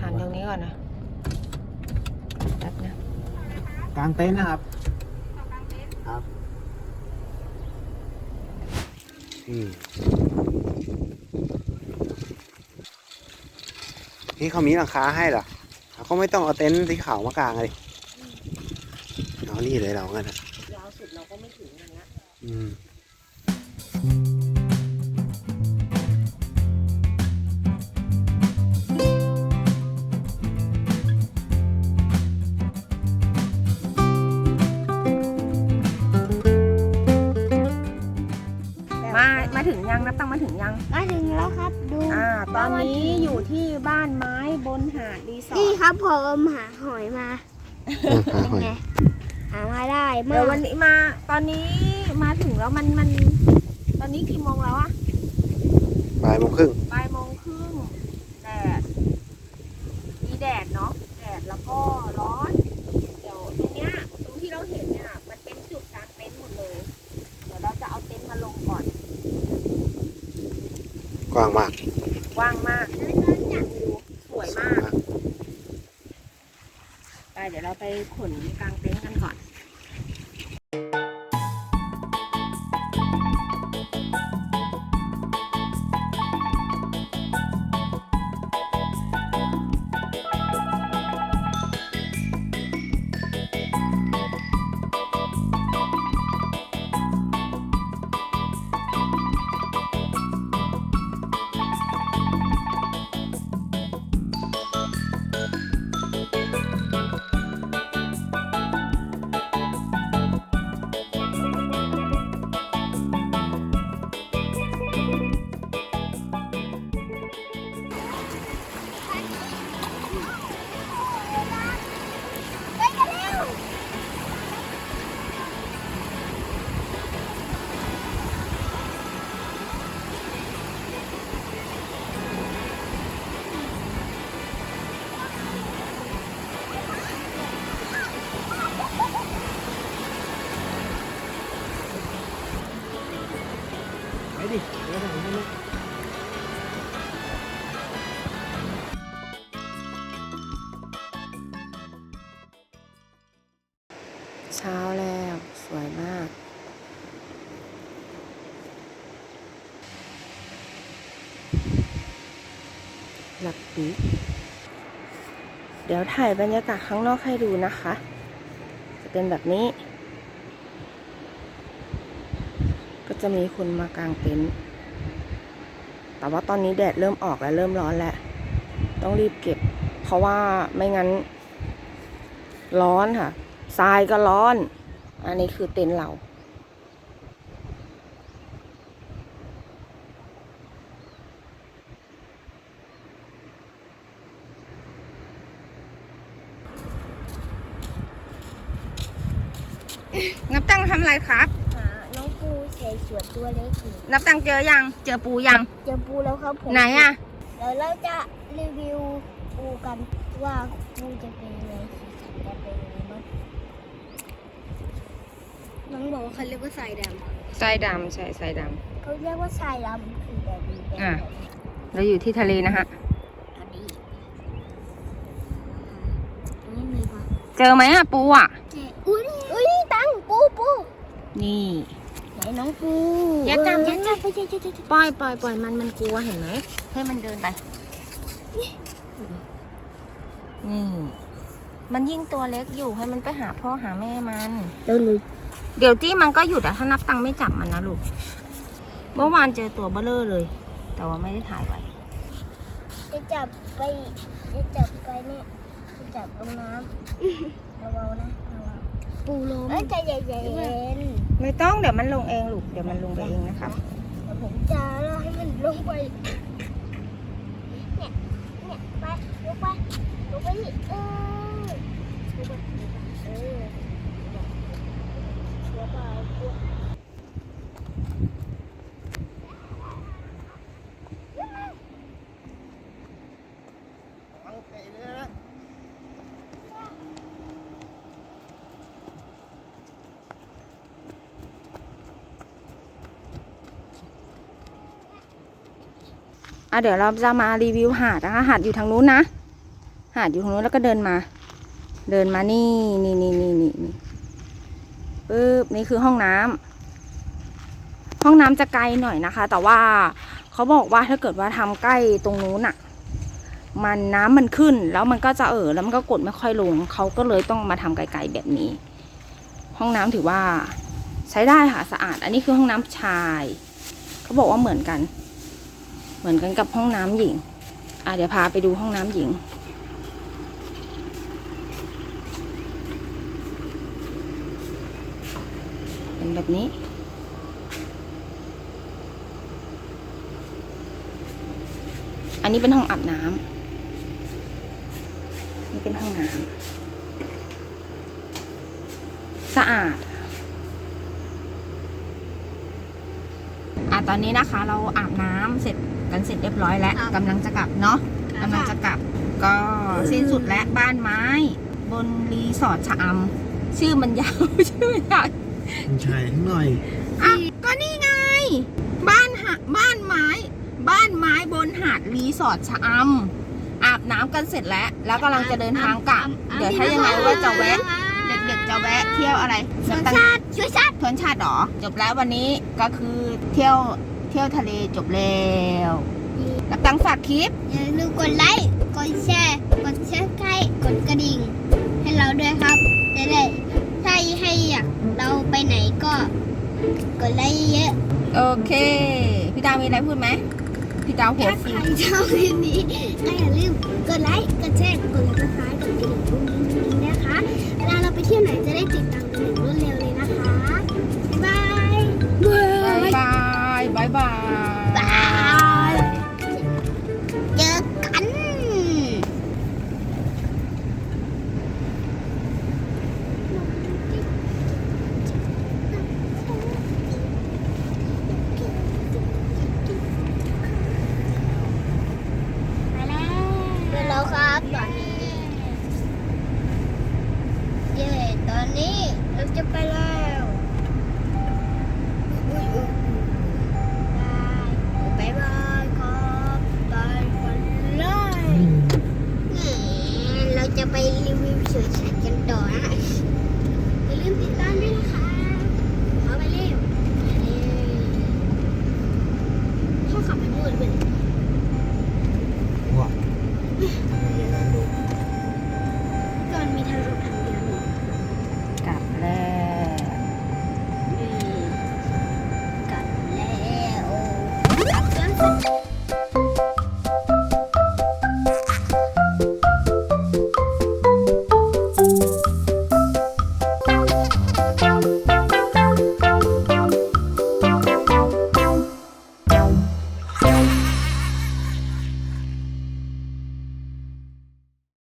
ถามตรงนี้ก่อนนะแป๊บนะ กลางเต็นท์นะครับอืม นี่เขามีหลังคาให้เหรอเขาก็ไม่ต้องเอาเต็นท์สีขาวมากางเลยเอานี่เลยเรางั้นอะยาวสุดเราก็ไม่ถึงอย่างเงี้ยอืม ยังนับตั้งมาถึงยัง มาถึงแล้วครับ ดูอ่า ตอนนี้อยู่ที่บ้านไม้บนหาดรีสอนี่ร์ทครับผมหาหอยมาเออหาหอย ไงหามาได้เมื่เดี๋อยววันนี้มา ตอนนี้มาถึงแล้วมันมัน ตอนนี้กี่โมงแล้วอะบ่ายโมงครึ่งบ่ายโมงครึ่งแดด มีแดดเนาะ แดดแล้วก็ร้อน เดี๋ยวตรงเนี้ย ตรงที่เราเห็นเนี่ย มันเป็นจุดกางเต็นท์หมดเลย เดี๋ยวเราจะเอาเต็นท์มาลงก่อน กว้างมาก กว้างมากดูสวยมาก ไป เราไปขนกลางเต็นท์กันก่อน ดิเดี๋ยวผมให้ลูกเช้าแล้วสวยมาก หลักปีเดี๋ยวถ่ายบรรยากาศข้างนอกให้ดูนะคะ จะเป็นแบบนี้ ก็ จะมีคนมากางเต็นท์แต่ว่าตอนนี้แดดเริ่มออกแล้วเริ่มร้อนแล้ว ต้องรีบเก็บ เพราะว่าไม่งั้น ร้อนค่ะทรายก็ร้อน อันนี้คือเต็นท์เรานับตั้งทำอะไรครับ องปูใส่สวนตัวเล็กอยู่นับตังเจอยัง เจอปูยัง เจอปูแล้วครับผมไหนอะเดี๋ยวเราจะรีวิวปูกันว่าปูจะเป็นยังไงสีสันจะเป็นยังไงบ้างน้องบอกว่าเขาเรียกว่าทรายดทรายดำใช่ทรายดำเขาเรียกว่าทรายดำคือแบบนี้แบบอะำเราอยู่ที่ทะเลนะฮะ อันนี้อันนี้มีปะเจอไหมอะปูอะเจ๊อุ้ยนี่อุ้ยนี่ตังปูปู นี่ ไหนน้องปูอย่าจับเอย่าจับไปเจ๊เจ๊เจ๊เจ๊ปล่อยปล่อยปล่อยมันมันกลัวเห็นไหมให้มันเดินไปนี่มันยิ่งตัวเล็กอยู่ให้มันไปหาพ่อหาแม่มันเดี๋ยวหนูเดี๋ยวจี้มันก็หยุดอะถ้านับตังค์ไม่จับมันนะลูกเมื่อวานเจอตัวเบ้อเลอร์เลย แต่ว่าไม่ได้ถ่ายไว้จะจับไปจะจับไปเนี่ยจะจับลงน้ำระวังนะระวัง ปูล้มเอ้ยใจเย็นไม่ต้องเดี๋ยวมันลงเองลูกเดี๋ยวมันลงไปเองนะครับผมจะรอให้มันลงไป เนี่ย เนี่ยไปลงไปลงไปอีกเออลงไปลงไปเออลงไปลงไปเอาไก่เลยนะ อะเดี๋ยวเราจะมารีวิวหาดนะคะ หาดอยู่ทางนู้นนะ หาดอยู่ทางนู้นแล้วก็เดินมา เดินมานี่นี่นี่นี่นี่นี่ปึ๊บนี่คือห้องน้ำห้องน้ำจะไกลหน่อยนะคะ แต่ว่าเขาบอกว่าถ้าเกิดว่าทำใกล้ตรงนู้นอะมันน้ำมันขึ้นแล้วมันก็จะเออแล้วมันก็กดไม่ค่อยลงเขาก็เลยต้องมาทำไกลๆแบบนี้ ห้องน้ำถือว่าใช้ได้ค่ะสะอาด อันนี้คือห้องน้ำชาย เขาบอกว่าเหมือนกัน มือนกันกับห้องน้ำหญิง อะเดี๋ยวพาไปดูห้องน้ำหญิง เป็นแบบนี้ อันนี้เป็นห้องอาบน้ำนี่เป็นห้องน้ำสะอาด อะ ตอนนี้นะคะเราอาบน้ำเสร็จกันเสร็จเรียบร้อยแล้วกำลังจะกลับเนาะกำลังจะกลับก็สิ้นสุดและบ้านไม้ บนรีสอร์ทชะอำชื่อมันยาวชื่อมันยาวคุณชายทั้งหน่อยอะก็นี่ไง บ้านหะบ้านไม้ บ้านไม้บนหาดรีสอร์ทชะอำอาบน้ำกันเสร็จแล้ว แล้วกำลังจะเดินทางกลับ เดี๋ยวถ้ายังไงว่าจะแวะ เด็กๆจะแวะเที่ยวอะไรชวนน้ำตาล ชาติช่วยชาติทวนชาติเหรอ จบแล้ววันนี้ก็คือเที่ยวเที่ยวทะเลจบแล้วนับตังค์ฝากคลิป อย่าลืมกดไลค์ กดแชร์ กดแชร์ใครกดกระดิ่ง ให้เราด้วยครับจะได้ถ้าให้อยากเราไปไหนก็ กดไลค์เยอะ โอเค พี่ดาวมีอะไรพูดไหม พี่ดาวหัวถ้าใคฟูรชอบคลิปนี้ก็อย่าลืมกดไลค์ กดแชร์ กดติดตามกดกระดิ่งกุ้งกิ้งนะคะ เวลาเราไปเที่ยวไหนจะได้ติดตามกันอย่างรวดเร็วเลยนะคะ บ๊ายบายบายบาย บายบายบาย รีวิว